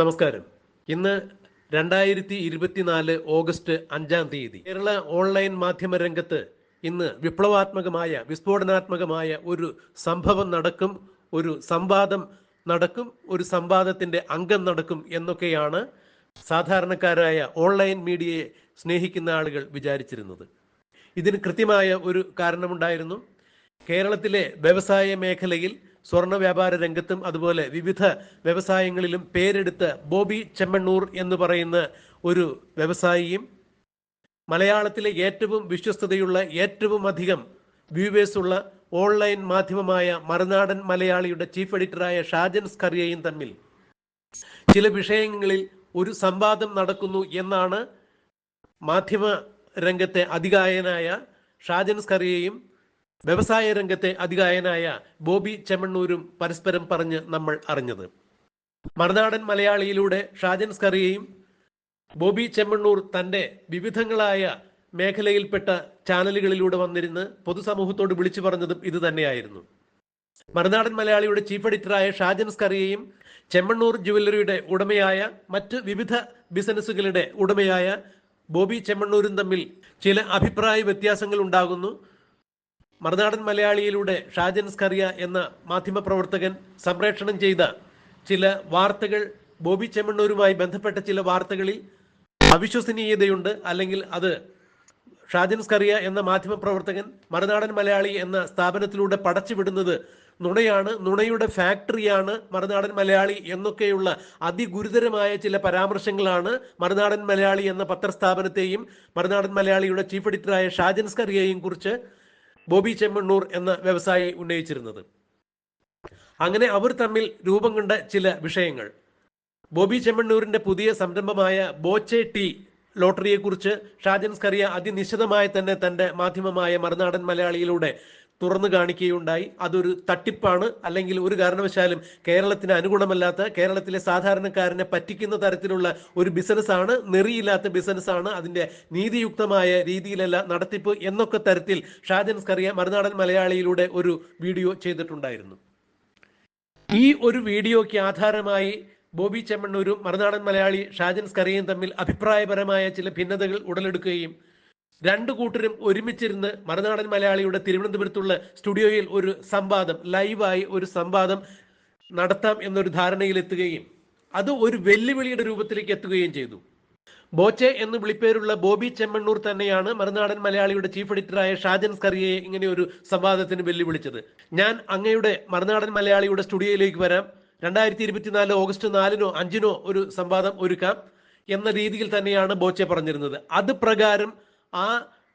നമസ്കാരം. ഇന്ന് രണ്ടായിരത്തി ഇരുപത്തിനാല് ഓഗസ്റ്റ് അഞ്ചാം തീയതി കേരള ഓൺലൈൻ മാധ്യമ രംഗത്ത് ഇന്ന് വിപ്ലവാത്മകമായ വിസ്ഫോടനാത്മകമായ ഒരു സംഭവം നടക്കും ഒരു സംവാദം നടക്കും ഒരു സംവാദത്തിന്റെ അംഗം നടക്കും എന്നൊക്കെയാണ് സാധാരണക്കാരായ ഓൺലൈൻ മീഡിയയെ സ്നേഹിക്കുന്ന ആളുകൾ വിചാരിച്ചിരുന്നത്. ഇതിന് കൃത്യമായ ഒരു കാരണമുണ്ടായിരുന്നു. കേരളത്തിലെ വ്യവസായ മേഖലയിൽ സ്വർണ വ്യാപാര രംഗത്തും അതുപോലെ വിവിധ വ്യവസായങ്ങളിലും പേരെടുത്ത് ബോബി ചെമ്മണ്ണൂർ എന്ന് പറയുന്ന ഒരു വ്യവസായിയും മലയാളത്തിലെ ഏറ്റവും വിശ്വസ്തതയുള്ള ഏറ്റവും അധികം വ്യൂവേഴ്സ് ഉള്ള ഓൺലൈൻ മാധ്യമമായ മറുനാടൻ മലയാളിയുടെ ചീഫ് എഡിറ്ററായ ഷാജൻ സ്കറിയയും തമ്മിൽ ചില വിഷയങ്ങളിൽ ഒരു സംവാദം നടക്കുന്നു എന്നാണ് മാധ്യമ രംഗത്തെ അധികായനായ ഷാജൻ സ്കറിയയും വ്യവസായ രംഗത്തെ അധികായനായ ബോബി ചെമ്മണ്ണൂരും പരസ്പരം പറഞ്ഞ് നമ്മൾ അറിഞ്ഞത്. മറുനാടൻ മലയാളിയിലൂടെ ഷാജൻ സ്കറിയയും ബോബി ചെമ്മണ്ണൂർ തന്റെ വിവിധങ്ങളായ മേഖലയിൽപ്പെട്ട ചാനലുകളിലൂടെ വന്നിരുന്ന് പൊതുസമൂഹത്തോട് വിളിച്ചു പറഞ്ഞതും ഇത് തന്നെയായിരുന്നു. മറുനാടൻ മലയാളിയുടെ ചീഫ് എഡിറ്ററായ ഷാജൻ സ്കറിയയും ചെമ്മണ്ണൂർ ജുവല്ലറിയുടെ ഉടമയായ മറ്റ് വിവിധ ബിസിനസ്സുകളുടെ ഉടമയായ ബോബി ചെമ്മണ്ണൂരും തമ്മിൽ ചില അഭിപ്രായ വ്യത്യാസങ്ങൾ ഉണ്ടാകുന്നു. മറുനാടൻ മലയാളിയിലൂടെ ഷാജൻ സ്കറിയ എന്ന മാധ്യമപ്രവർത്തകൻ സംപ്രേഷണം ചെയ്ത ചില വാർത്തകൾ ബോബി ചെമ്മണ്ണൂരുമായി ബന്ധപ്പെട്ട ചില വാർത്തകളിൽ അവിശ്വസനീയതയുണ്ട്. അല്ലെങ്കിൽ അത് ഷാജൻ സ്കറിയ എന്ന മാധ്യമപ്രവർത്തകൻ മറുനാടൻ മലയാളി എന്ന സ്ഥാപനത്തിലൂടെ പടച്ചുവിടുന്നത് നുണയാണ്. നുണയുടെ ഫാക്ടറിയാണ് മറുനാടൻ മലയാളി എന്നൊക്കെയുള്ള അതിഗുരുതരമായ ചില പരാമർശങ്ങളാണ് മറുനാടൻ മലയാളി എന്ന പത്രസ്ഥാപനത്തെയും മറുനാടൻ മലയാളിയുടെ ചീഫ് എഡിറ്ററായ ഷാജൻ സ്കറിയെയും കുറിച്ച് ബോബി ചെമ്മണ്ണൂർ എന്ന വ്യവസായി ഉന്നയിച്ചിരുന്നത്. അങ്ങനെ അവർ തമ്മിൽ രൂപം കണ്ട ചില വിഷയങ്ങൾ. ബോബി ചെമ്മണ്ണൂരിന്റെ പുതിയ സംരംഭമായ ബോച്ചെ ടി ലോട്ടറിയെക്കുറിച്ച് ഷാജൻ സ്കറിയ അതിനിശ്ചിതമായി തന്നെ തന്റെ മാധ്യമമായ മറുനാടൻ മലയാളിയിലൂടെ തുറന്നു കാണിക്കുകയുണ്ടായി. അതൊരു തട്ടിപ്പാണ്. അല്ലെങ്കിൽ ഒരു കാരണവശാലും കേരളത്തിന് അനുകൂലമല്ലാത്ത കേരളത്തിലെ സാധാരണക്കാരനെ പറ്റിക്കുന്ന തരത്തിലുള്ള ഒരു ബിസിനസ്സാണ്. നെറിയില്ലാത്ത ബിസിനസ്സാണ് അതിന്റെ നീതിയുക്തമായ രീതിയിലല്ല നടത്തിപ്പ് എന്നൊക്കെ തരത്തിൽ ഷാജൻ സ്കറിയ മറുനാടൻ മലയാളിയിലൂടെ ഒരു വീഡിയോ ചെയ്തിട്ടുണ്ടായിരുന്നു. ഈ ഒരു വീഡിയോയ്ക്ക് ആധാരമായി ബോബി ചെമ്മണ്ണൂരും മറുനാടൻ മലയാളി ഷാജൻ സ്കറിയയും തമ്മിൽ അഭിപ്രായപരമായ ചില ഭിന്നതകൾ ഉടലെടുക്കുകയും രണ്ടു കൂട്ടരും ഒരുമിച്ചിരുന്ന് മറുനാടൻ മലയാളിയുടെ തിരുവനന്തപുരത്തുള്ള സ്റ്റുഡിയോയിൽ ഒരു സംവാദം ലൈവായി ഒരു സംവാദം നടത്താം എന്നൊരു ധാരണയിൽ എത്തുകയും അത് ഒരു വെല്ലുവിളിയുടെ രൂപത്തിലേക്ക് എത്തുകയും ചെയ്തു. ബോച്ചെ എന്ന് വിളിപ്പേരുള്ള ബോബി ചെമ്മണ്ണൂർ തന്നെയാണ് മറുനാടൻ മലയാളിയുടെ ചീഫ് എഡിറ്ററായ ഷാജൻ സ്കറിയയെ ഇങ്ങനെ ഒരു സംവാദത്തിന് വെല്ലുവിളിച്ചത്. ഞാൻ അങ്ങയുടെ മറുനാടൻ മലയാളിയുടെ സ്റ്റുഡിയോയിലേക്ക് വരാം. രണ്ടായിരത്തി ഇരുപത്തിനാല് ഓഗസ്റ്റ് നാലിനോ അഞ്ചിനോ ഒരു സംവാദം ഒരുക്കാം എന്ന രീതിയിൽ തന്നെയാണ് ബോച്ചെ പറഞ്ഞിരുന്നത്. അത് പ്രകാരം ആ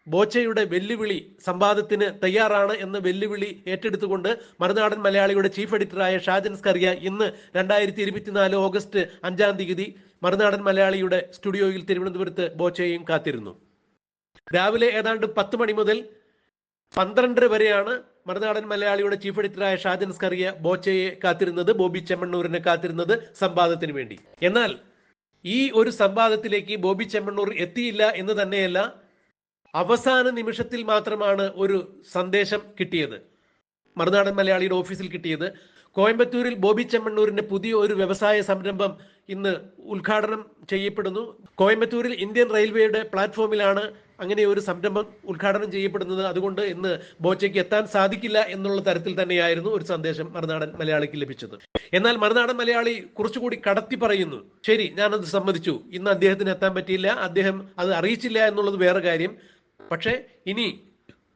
ബോച്ചയുടെ വെല്ലുവിളി സംവാദത്തിന് തയ്യാറാണ് എന്ന വെല്ലുവിളി ഏറ്റെടുത്തുകൊണ്ട് മറുനാടൻ മലയാളിയുടെ ചീഫ് എഡിറ്ററായ ഷാജൻ സ്കറിയ ഇന്ന് രണ്ടായിരത്തി ഇരുപത്തിനാല് ഓഗസ്റ്റ് അഞ്ചാം തീയതി മറുനാടൻ മലയാളിയുടെ സ്റ്റുഡിയോയിൽ തിരുവനന്തപുരത്ത് ബോച്ചയെയും കാത്തിരുന്നു. രാവിലെ ഏതാണ്ട് പത്ത് മണി മുതൽ പന്ത്രണ്ടര വരെയാണ് മറുനാടൻ മലയാളിയുടെ ചീഫ് എഡിറ്ററായ ഷാജൻ സ്കറിയ ബോച്ചയെ കാത്തിരുന്നത് ബോബി ചെമ്മണ്ണൂരിനെ കാത്തിരുന്നത് സംവാദത്തിന് വേണ്ടി. എന്നാൽ ഈ ഒരു സംവാദത്തിലേക്ക് ബോബി ചെമ്മണ്ണൂർ എത്തിയില്ല എന്ന് തന്നെയല്ല അവസാന നിമിഷത്തിൽ മാത്രമാണ് ഒരു സന്ദേശം കിട്ടിയത്. മറുനാടൻ മലയാളിയുടെ ഓഫീസിൽ കിട്ടിയത്. കോയമ്പത്തൂരിൽ ബോബി ചെമ്മണ്ണൂരിന്റെ പുതിയ ഒരു വ്യവസായ സംരംഭം ഇന്ന് ഉദ്ഘാടനം ചെയ്യപ്പെടുന്നു. കോയമ്പത്തൂരിൽ ഇന്ത്യൻ റെയിൽവേയുടെ പ്ലാറ്റ്ഫോമിലാണ് അങ്ങനെ ഒരു സംരംഭം ഉദ്ഘാടനം ചെയ്യപ്പെടുന്നത്. അതുകൊണ്ട് ഇന്ന് ബോച്ചയ്ക്ക് എത്താൻ സാധിക്കില്ല എന്നുള്ള തരത്തിൽ തന്നെയായിരുന്നു ഒരു സന്ദേശം മറുനാടൻ മലയാളിക്ക് ലഭിച്ചത്. എന്നാൽ മറുനാടൻ മലയാളി കുറച്ചുകൂടി കടത്തി പറയുന്നു. ശരി ഞാനത് സമ്മതിച്ചു. ഇന്ന് അദ്ദേഹത്തിന് എത്താൻ പറ്റിയില്ല. അദ്ദേഹം അത് അറിയിച്ചില്ല എന്നുള്ളത് വേറെ കാര്യം. പക്ഷേ ഇനി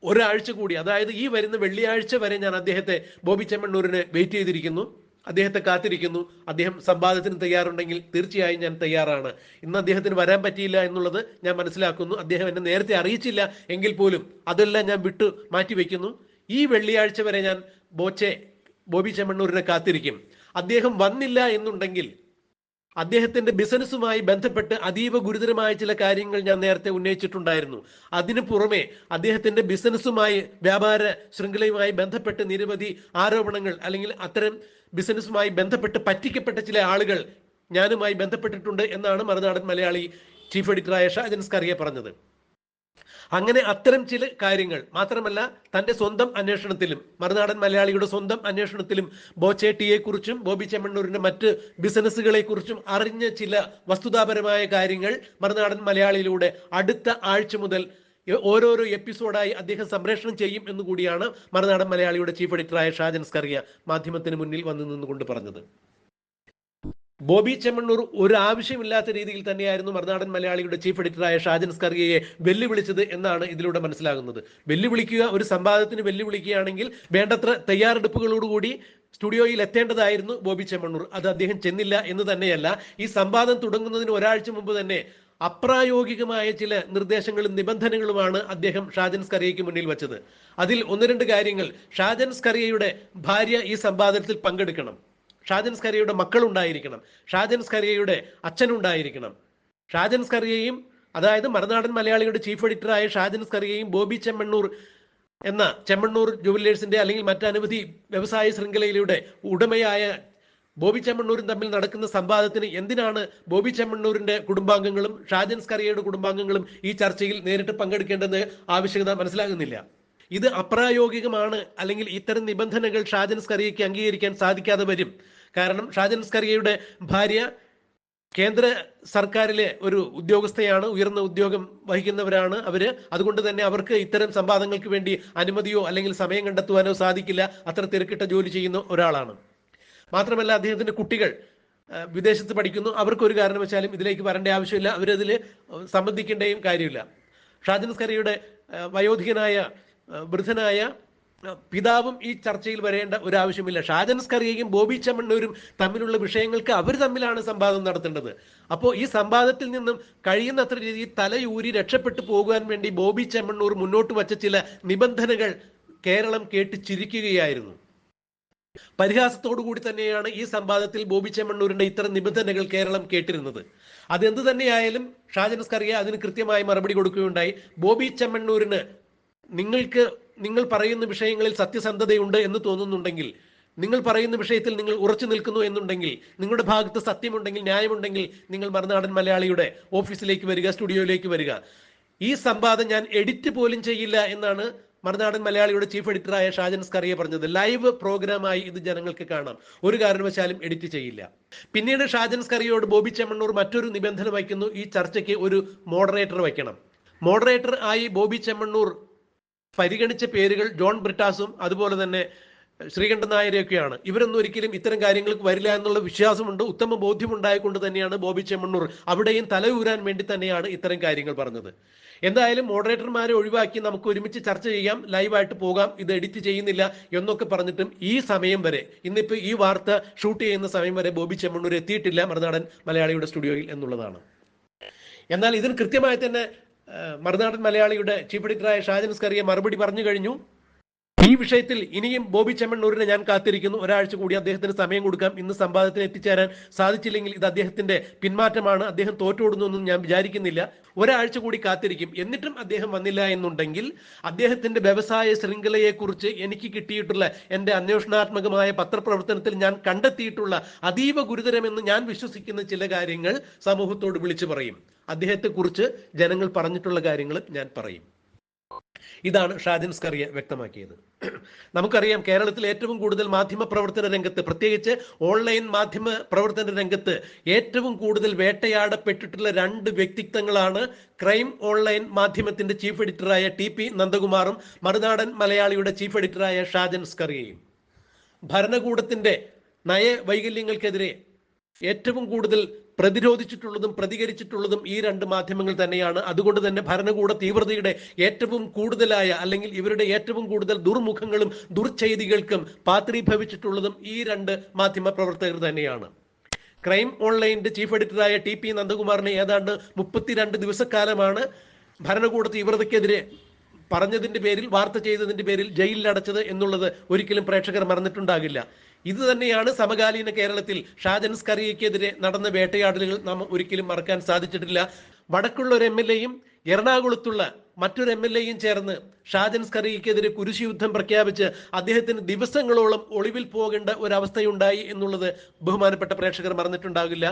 ഒരാഴ്ച കൂടി അതായത് ഈ വരുന്ന വെള്ളിയാഴ്ച വരെ ഞാൻ അദ്ദേഹത്തെ ബോബി ചെമ്മണ്ണൂരിന് വെയിറ്റ് ചെയ്തിരിക്കുന്നു. അദ്ദേഹത്തെ കാത്തിരിക്കുന്നു. അദ്ദേഹം സംവാദത്തിന് തയ്യാറുണ്ടെങ്കിൽ തീർച്ചയായും ഞാൻ തയ്യാറാണ്. ഇന്ന് അദ്ദേഹത്തിന് വരാൻ പറ്റിയില്ല എന്നുള്ളത് ഞാൻ മനസ്സിലാക്കുന്നു. അദ്ദേഹം എന്നെ നേരത്തെ അറിയിച്ചില്ല എങ്കിൽ പോലും അതെല്ലാം ഞാൻ വിട്ടു മാറ്റി വെക്കുന്നു. ഈ വെള്ളിയാഴ്ച വരെ ഞാൻ ബോച്ചെ ബോബി ചെമ്മണ്ണൂരിനെ കാത്തിരിക്കും. അദ്ദേഹം വന്നില്ല എന്നുണ്ടെങ്കിൽ അദ്ദേഹത്തിന്റെ ബിസിനസ്സുമായി ബന്ധപ്പെട്ട് അതീവ ഗുരുതരമായ ചില കാര്യങ്ങൾ ഞാൻ നേരത്തെ ഉന്നയിച്ചിട്ടുണ്ടായിരുന്നു. അതിനു പുറമെ അദ്ദേഹത്തിന്റെ ബിസിനസ്സുമായി വ്യാപാര ശൃംഖലയുമായി ബന്ധപ്പെട്ട് നിരവധി ആരോപണങ്ങൾ അല്ലെങ്കിൽ അത്തരം ബിസിനസ്സുമായി ബന്ധപ്പെട്ട് പറ്റിക്കപ്പെട്ട ചില ആളുകൾ ഞാനുമായി ബന്ധപ്പെട്ടിട്ടുണ്ട് എന്നാണ് മറുനാടൻ മലയാളി ചീഫ് എഡിറ്ററായ ഷാജൻസ് സ്കറിയ പറഞ്ഞത്. അങ്ങനെ അത്തരം ചില കാര്യങ്ങൾ മാത്രമല്ല തന്റെ സ്വന്തം അന്വേഷണത്തിലും മറുനാടൻ മലയാളിയുടെ സ്വന്തം അന്വേഷണത്തിലും ബോച്ചേട്ടിയെക്കുറിച്ചും ബോബി ചെമ്മണ്ണൂരിന്റെ മറ്റ് ബിസിനസ്സുകളെ കുറിച്ചും അറിഞ്ഞ ചില വസ്തുതാപരമായ കാര്യങ്ങൾ മറുനാടൻ മലയാളിയിലൂടെ അടുത്ത ആഴ്ച മുതൽ ഓരോരോ എപ്പിസോഡായി അദ്ദേഹം സംപ്രേഷണം ചെയ്യും എന്നുകൂടിയാണ് മറുനാടൻ മലയാളിയുടെ ചീഫ് എഡിറ്ററായ ഷാജൻ സ്കറിയ മാധ്യമത്തിന് മുന്നിൽ വന്നു നിന്നുകൊണ്ട് പറഞ്ഞത്. ബോബി ചെമ്മണ്ണൂർ ഒരു ആവശ്യമില്ലാത്ത രീതിയിൽ തന്നെയായിരുന്നു മറുനാടൻ മലയാളിയുടെ ചീഫ് എഡിറ്ററായ ഷാജൻ സ്കറിയയെ വെല്ലുവിളിച്ചത് എന്നാണ് ഇതിലൂടെ മനസ്സിലാകുന്നത്. വെല്ലുവിളിക്കുക ഒരു സംവാദത്തിന് വെല്ലുവിളിക്കുകയാണെങ്കിൽ വേണ്ടത്ര തയ്യാറെടുപ്പുകളോടുകൂടി സ്റ്റുഡിയോയിൽ എത്തേണ്ടതായിരുന്നു ബോബി ചെമ്മണ്ണൂർ. അത് അദ്ദേഹം ചെന്നില്ല എന്ന് തന്നെയല്ല ഈ സംവാദം തുടങ്ങുന്നതിന് ഒരാഴ്ച മുമ്പ് തന്നെ അപ്രായോഗികമായ ചില നിർദ്ദേശങ്ങളും നിബന്ധനകളുമാണ് അദ്ദേഹം ഷാജൻ സ്കറിയയ്ക്ക് മുന്നിൽ വെച്ചത്. അതിൽ ഒന്ന് രണ്ട് കാര്യങ്ങൾ. ഷാജൻ സ്കറിയയുടെ ഭാര്യ ഈ സംവാദത്തിൽ പങ്കെടുക്കണം. ഷാജൻ സ്കറിയയുടെ മക്കളുണ്ടായിരിക്കണം. ഷാജൻ സ്കറിയയുടെ അച്ഛനുണ്ടായിരിക്കണം. ഷാജൻ സ്കറിയയും അതായത് മറുനാടൻ മലയാളിയുടെ ചീഫ് എഡിറ്ററായ ഷാജൻ സ്കറിയയും ബോബി ചെമ്മണ്ണൂർ എന്ന ചെമ്മണ്ണൂർ ജുവല്ലേഴ്സിന്റെ അല്ലെങ്കിൽ മറ്റനവധി വ്യവസായ ശൃംഖലയിലൂടെ ഉടമയായ ബോബി ചെമ്മണ്ണൂരും തമ്മിൽ നടക്കുന്ന സംവാദത്തിന് എന്തിനാണ് ബോബി ചെമ്മണ്ണൂരിന്റെ കുടുംബാംഗങ്ങളും ഷാജൻ കറിയയുടെ കുടുംബാംഗങ്ങളും ഈ ചർച്ചയിൽ നേരിട്ട് പങ്കെടുക്കേണ്ടെന്ന് ആവശ്യകത മനസ്സിലാകുന്നില്ല? ഇത് അപ്രായോഗികമാണ്. അല്ലെങ്കിൽ ഇത്തരം നിബന്ധനകൾ ഷാജൻ സ്കറിയയ്ക്ക് അംഗീകരിക്കാൻ സാധിക്കാതെ വരും. കാരണം ഷാജൻ സ്കറിയയുടെ ഭാര്യ കേന്ദ്ര സർക്കാരിലെ ഒരു ഉദ്യോഗസ്ഥയാണ് ഉയർന്ന ഉദ്യോഗം വഹിക്കുന്നവരാണ് അവർ. അതുകൊണ്ട് തന്നെ അവർക്ക് ഇത്തരം സംവാദങ്ങൾക്ക് വേണ്ടി അനുമതിയോ അല്ലെങ്കിൽ സമയം കണ്ടെത്തുവാനോ സാധിക്കില്ല. അത്ര തിരക്കിട്ട ജോലി ചെയ്യുന്ന ഒരാളാണ്. മാത്രമല്ല അദ്ദേഹത്തിന്റെ കുട്ടികൾ വിദേശത്ത് പഠിക്കുന്നു. അവർക്ക് ഒരു കാരണവശാലും ഇതിലേക്ക് വരേണ്ട ആവശ്യമില്ല. അവരതിൽ സംബന്ധിക്കേണ്ടയും കാര്യമില്ല. ഷാജൻ സ്കറിയുടെ വയോധികനായ വൃദ്ധനായ പിതാവും ഈ ചർച്ചയിൽ വരേണ്ട ഒരു ആവശ്യമില്ല ഷാജൻ സ്കറിയയും ബോബി ചമ്മണ്ണൂരും തമ്മിലുള്ള വിഷയങ്ങൾക്ക് അവർ തമ്മിലാണ് സംവാദം നടത്തേണ്ടത്. അപ്പോൾ ഈ സംവാദത്തിൽ നിന്നും കഴിയുന്നത്ര രീതിയിൽ തലയൂരി രക്ഷപ്പെട്ടു പോകുവാൻ വേണ്ടി ബോബി ചെമ്മണ്ണൂർ മുന്നോട്ട് വച്ച ചില നിബന്ധനകൾ കേരളം കേട്ട് ചിരിക്കുകയായിരുന്നു. പരിഹാസത്തോടു കൂടി തന്നെയാണ് ഈ സംവാദത്തിൽ ബോബി ചെമ്മണ്ണൂരിന്റെ ഇത്തരം നിബന്ധനകൾ കേരളം കേട്ടിരുന്നത്. അതെന്ത് തന്നെയായാലും ഷാജൻ സ്കറിയ അതിന് കൃത്യമായി മറുപടി കൊടുക്കുകയുണ്ടായി. ബോബി ചെമ്മണ്ണൂരിന് നിങ്ങൾക്ക് നിങ്ങൾ പറയുന്ന വിഷയങ്ങളിൽ സത്യസന്ധതയുണ്ട് എന്ന് തോന്നുന്നുണ്ടെങ്കിൽ നിങ്ങൾ പറയുന്ന വിഷയത്തിൽ നിങ്ങൾ ഉറച്ചു നിൽക്കുന്നു എന്നുണ്ടെങ്കിൽ നിങ്ങളുടെ ഭാഗത്ത് സത്യമുണ്ടെങ്കിൽ ന്യായമുണ്ടെങ്കിൽ നിങ്ങൾ മറുനാടൻ മലയാളിയുടെ ഓഫീസിലേക്ക് വരിക സ്റ്റുഡിയോയിലേക്ക് വരിക. ഈ സംവാദം ഞാൻ എഡിറ്റ് പോലും ചെയ്യില്ല എന്നാണ് മറുനാടൻ മലയാളിയുടെ ചീഫ് എഡിറ്ററായ ഷാജൻ സ്കറിയ പറഞ്ഞത്. ലൈവ് പ്രോഗ്രാമായി ഇത് ജനങ്ങൾക്ക് കാണാം. ഒരു കാരണവശാലും എഡിറ്റ് ചെയ്യില്ല. പിന്നീട് ഷാജൻ സ്കറിയോട് ബോബി ചെമ്മണ്ണൂർ മറ്റൊരു നിബന്ധന വയ്ക്കുന്നു ഈ ചർച്ചയ്ക്ക് ഒരു മോഡറേറ്റർ വയ്ക്കണം. മോഡറേറ്റർ ആയി ബോബി ചെമ്മണ്ണൂർ പരിഗണിച്ച പേരുകൾ ജോൺ ബ്രിട്ടാസും അതുപോലെ തന്നെ ശ്രീകണ്ഠൻ നായരെയൊക്കെയാണ്. ഇവരൊന്നും ഒരിക്കലും ഇത്തരം കാര്യങ്ങൾക്ക് വരില്ല എന്നുള്ള വിശ്വാസമുണ്ട്. ഉത്തമ ബോധ്യമുണ്ടായിക്കൊണ്ട് തന്നെയാണ് ബോബി ചെമ്മണ്ണൂർ അവിടെയും തലയൂരാൻ വേണ്ടി തന്നെയാണ് ഇത്തരം കാര്യങ്ങൾ പറഞ്ഞത്. എന്തായാലും മോഡറേറ്റർമാരെ ഒഴിവാക്കി നമുക്ക് ഒരുമിച്ച് ചർച്ച ചെയ്യാം. ലൈവായിട്ട് പോകാം. ഇത് എഡിറ്റ് ചെയ്യുന്നില്ല എന്നൊക്കെ പറഞ്ഞിട്ടും ഈ സമയം വരെ ഇന്നിപ്പോൾ ഈ വാർത്ത ഷൂട്ട് ചെയ്യുന്ന സമയം വരെ ബോബി ചെമ്മണ്ണൂർ എത്തിയിട്ടില്ല മറുനാടൻ മലയാളിയുടെ സ്റ്റുഡിയോയിൽ എന്നുള്ളതാണ്. എന്നാൽ ഇതിന് കൃത്യമായി തന്നെ മറുനാടൻ മലയാളിയുടെ ചീഫ് എഡിറ്ററായ ഷാജൻ സ്കറിയ മറുപടി പറഞ്ഞു കഴിഞ്ഞു. ഈ വിഷയത്തിൽ ഇനിയും ബോബി ചെമ്മണ്ണൂരിനെ ഞാൻ കാത്തിരിക്കുന്നു. ഒരാഴ്ച കൂടി അദ്ദേഹത്തിന് സമയം കൊടുക്കാം. ഇന്ന് സംവാദത്തിന് എത്തിച്ചേരാൻ സാധിച്ചില്ലെങ്കിൽ ഇത് അദ്ദേഹത്തിന്റെ പിന്മാറ്റമാണ്. അദ്ദേഹം തോറ്റോടുന്നൊന്നും ഞാൻ വിചാരിക്കുന്നില്ല. ഒരാഴ്ച കൂടി കാത്തിരിക്കും. എന്നിട്ടും അദ്ദേഹം വന്നില്ല എന്നുണ്ടെങ്കിൽ അദ്ദേഹത്തിന്റെ വ്യവസായ ശൃംഖലയെക്കുറിച്ച് എനിക്ക് കിട്ടിയിട്ടുള്ള എന്റെ അന്വേഷണാത്മകമായ പത്രപ്രവർത്തനത്തിൽ ഞാൻ കണ്ടെത്തിയിട്ടുള്ള അതീവ ഗുരുതരമെന്ന് ഞാൻ വിശ്വസിക്കുന്ന ചില കാര്യങ്ങൾ സമൂഹത്തോട് വിളിച്ചു പറയും. അദ്ദേഹത്തെക്കുറിച്ച് ജനങ്ങൾ പറഞ്ഞിട്ടുള്ള കാര്യങ്ങൾ ഞാൻ പറയും. ഇതാണ് ഷാജൻ സ്കറിയ വ്യക്തമാക്കിയത്. നമുക്കറിയാം കേരളത്തിൽ ഏറ്റവും കൂടുതൽ മാധ്യമ പ്രവർത്തന രംഗത്ത് പ്രത്യേകിച്ച് ഓൺലൈൻ മാധ്യമ പ്രവർത്തന രംഗത്ത് ഏറ്റവും കൂടുതൽ വേട്ടയാടപ്പെട്ടിട്ടുള്ള രണ്ട് വ്യക്തിത്വങ്ങളാണ് ക്രൈം ഓൺലൈൻ മാധ്യമത്തിന്റെ ചീഫ് എഡിറ്ററായ ടി പി നന്ദകുമാറും മറുനാടൻ മലയാളിയുടെ ചീഫ് എഡിറ്ററായ ഷാജൻ സ്കറിയയും. ഭരണകൂടത്തിന്റെ നയവൈകല്യങ്ങൾക്കെതിരെ ഏറ്റവും കൂടുതൽ പ്രതിരോധിച്ചിട്ടുള്ളതും പ്രതികരിച്ചിട്ടുള്ളതും ഈ രണ്ട് മാധ്യമങ്ങൾ തന്നെയാണ്. അതുകൊണ്ട് തന്നെ ഭരണകൂട തീവ്രതയുടെ ഏറ്റവും കൂടുതലായ അല്ലെങ്കിൽ ഇവരുടെ ഏറ്റവും കൂടുതൽ ദുർമുഖങ്ങളും ദുർചെയ്തികൾക്കും പാത്രീഭവിച്ചിട്ടുള്ളതും ഈ രണ്ട് മാധ്യമ പ്രവർത്തകർ തന്നെയാണ്. ക്രൈം ഓൺലൈന്റെ ചീഫ് എഡിറ്ററായ ടി പി നന്ദകുമാറിനെ ഏതാണ്ട് മുപ്പത്തിരണ്ട് ദിവസക്കാലമാണ് ഭരണകൂട തീവ്രതയ്ക്കെതിരെ പറഞ്ഞതിന്റെ പേരിൽ വാർത്ത ചെയ്തതിന്റെ പേരിൽ ജയിലിൽ അടച്ചത് എന്നുള്ളത് ഒരിക്കലും പ്രേക്ഷകർ മറന്നിട്ടുണ്ടാകില്ല. ഇത് തന്നെയാണ് സമകാലീന കേരളത്തിൽ ഷാജൻ സ്കറിയക്കെതിരെ നടന്ന വേട്ടയാടലുകൾ നാം ഒരിക്കലും മറക്കാൻ സാധിച്ചിട്ടില്ല. വടക്കുള്ള ഒരു എം എൽ എയും എറണാകുളത്തുള്ള മറ്റൊരു എം എൽ എയും ചേർന്ന് ഷാജൻ സ്കറിയക്കെതിരെ കുരിശുയുദ്ധം പ്രഖ്യാപിച്ച് അദ്ദേഹത്തിന് ദിവസങ്ങളോളം ഒളിവിൽ പോകേണ്ട ഒരവസ്ഥയുണ്ടായി എന്നുള്ളത് ബഹുമാനപ്പെട്ട പ്രേക്ഷകർ മറന്നിട്ടുണ്ടാകില്ല.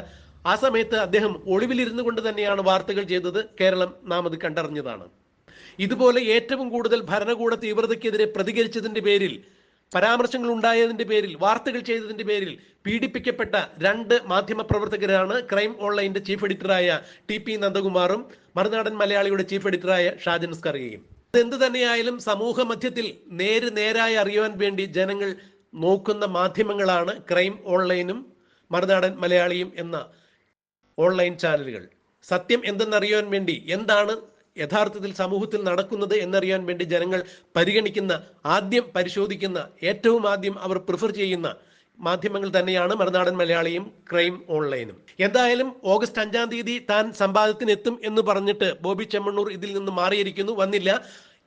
ആ സമയത്ത് അദ്ദേഹം ഒളിവിലിരുന്നു കൊണ്ട് തന്നെയാണ് വാർത്തകൾ ചെയ്തത്. കേരളം നാം അത് കണ്ടറിഞ്ഞതാണ്. ഇതുപോലെ ഏറ്റവും കൂടുതൽ ഭരണകൂട തീവ്രതയ്ക്കെതിരെ പ്രതികരിച്ചതിന്റെ പേരിൽ പരാമർശങ്ങൾ ഉണ്ടായതിന്റെ പേരിൽ വാർത്തകൾ ചെയ്തതിന്റെ പേരിൽ പീഡിപ്പിക്കപ്പെട്ട രണ്ട് മാധ്യമ പ്രവർത്തകരാണ് ക്രൈം ഓൺലൈന്റെ ചീഫ് എഡിറ്ററായ ടി പി നന്ദകുമാറും മറുനാടൻ മലയാളിയുടെ ചീഫ് എഡിറ്ററായ ഷാജൻ സ്കറിയയും. അതെന്ത് തന്നെയായാലും സമൂഹ മധ്യത്തിൽ നേര് നേരായി അറിയുവാൻ വേണ്ടി ജനങ്ങൾ നോക്കുന്ന മാധ്യമങ്ങളാണ് ക്രൈം ഓൺലൈനും മറുനാടൻ മലയാളിയും എന്ന ഓൺലൈൻ ചാനലുകൾ. സത്യം എന്തെന്നറിയാൻ വേണ്ടി എന്താണ് യഥാർത്ഥത്തിൽ സമൂഹത്തിൽ നടക്കുന്നത് എന്നറിയാൻ വേണ്ടി ജനങ്ങൾ പരിഗണിക്കുന്ന ആദ്യം പരിശോധിക്കുന്ന ഏറ്റവും ആദ്യം അവർ പ്രിഫർ ചെയ്യുന്ന മാധ്യമങ്ങൾ തന്നെയാണ് മറുനാടൻ മലയാളിയും ക്രൈം ഓൺലൈനും എന്തായാലും ഓഗസ്റ്റ് അഞ്ചാം തീയതി താൻ സമ്പാദത്തിനെത്തും എന്ന് പറഞ്ഞിട്ട് ബോബി ചെമ്മണ്ണൂർ ഇതിൽ നിന്ന് മാറിയിരിക്കുന്നു വന്നില്ല.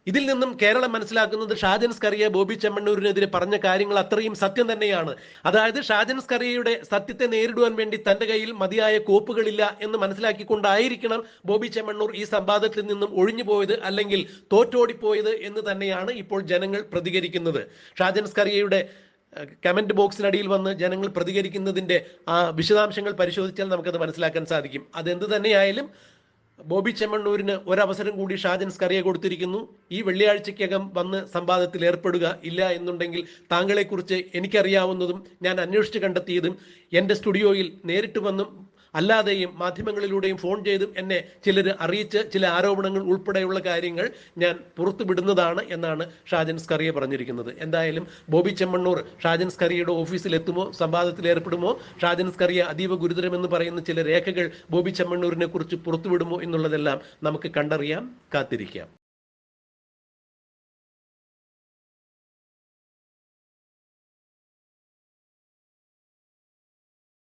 ഇതിൽ നിന്നും കേരളം മനസ്സിലാക്കുന്നത് ഷാജൻ സ്കറിയ ബോബി ചെമ്മണ്ണൂരിനെതിരെ പറഞ്ഞ കാര്യങ്ങൾ അത്രയും സത്യം തന്നെയാണ്. അതായത് ഷാജൻ സ്കറിയയുടെ സത്യത്തെ നേരിടുവാൻ വേണ്ടി തന്റെ കയ്യിൽ മതിയായ കോപ്പുകളില്ല എന്ന് മനസ്സിലാക്കിക്കൊണ്ടായിരിക്കണം ബോബി ചെമ്മണ്ണൂർ ഈ സംവാദത്തിൽ നിന്നും ഒഴിഞ്ഞു പോയത് അല്ലെങ്കിൽ തോറ്റോടിപ്പോയത് എന്ന് തന്നെയാണ് ഇപ്പോൾ ജനങ്ങൾ പ്രതികരിക്കുന്നത്. ഷാജൻ സ്കറിയയുടെ കമന്റ് ബോക്സിനടിയിൽ വന്ന് ജനങ്ങൾ പ്രതികരിക്കുന്നതിന്റെ ആ വിശദാംശങ്ങൾ പരിശോധിച്ചാൽ നമുക്കത് മനസ്സിലാക്കാൻ സാധിക്കും. അതെന്ത് തന്നെയായാലും ബോബി ചെമ്മണ്ണൂരിന് ഒരവസരം കൂടി ഷാജൻ സ്കറിയ കൊടുത്തിരിക്കുന്നു. ഈ വെള്ളിയാഴ്ചക്കകം വന്ന് സംവാദത്തിൽ ഏർപ്പെടുക ഇല്ല എന്നുണ്ടെങ്കിൽ താങ്കളെക്കുറിച്ച് എനിക്കറിയാവുന്നതും ഞാൻ അന്വേഷിച്ച് കണ്ടെത്തിയതും എന്റെ സ്റ്റുഡിയോയിൽ നേരിട്ട് വന്നും അല്ലാതെയും മാധ്യമങ്ങളിലൂടെയും ഫോൺ ചെയ്തും എന്നെ ചിലർ അറിയിച്ച് ചില ആരോപണങ്ങൾ ഉൾപ്പെടെയുള്ള കാര്യങ്ങൾ ഞാൻ പുറത്തുവിടുന്നതാണ് എന്നാണ് ഷാജൻ സ്കറിയ പറഞ്ഞിരിക്കുന്നത്. എന്തായാലും ബോബി ചെമ്മണ്ണൂർ ഷാജൻ സ്കറിയയുടെ ഓഫീസിൽ എത്തുമോ സംവാദത്തിൽ ഏർപ്പെടുമോ? ഷാജൻ സ്കറിയ അതീവ ഗുരുതരമെന്ന് പറയുന്ന ചില രേഖകൾ ബോബി ചെമ്മണ്ണൂരിനെ കുറിച്ച് പുറത്തുവിടുമോ എന്നുള്ളതെല്ലാം നമുക്ക് കണ്ടറിയാം കാത്തിരിക്കാം.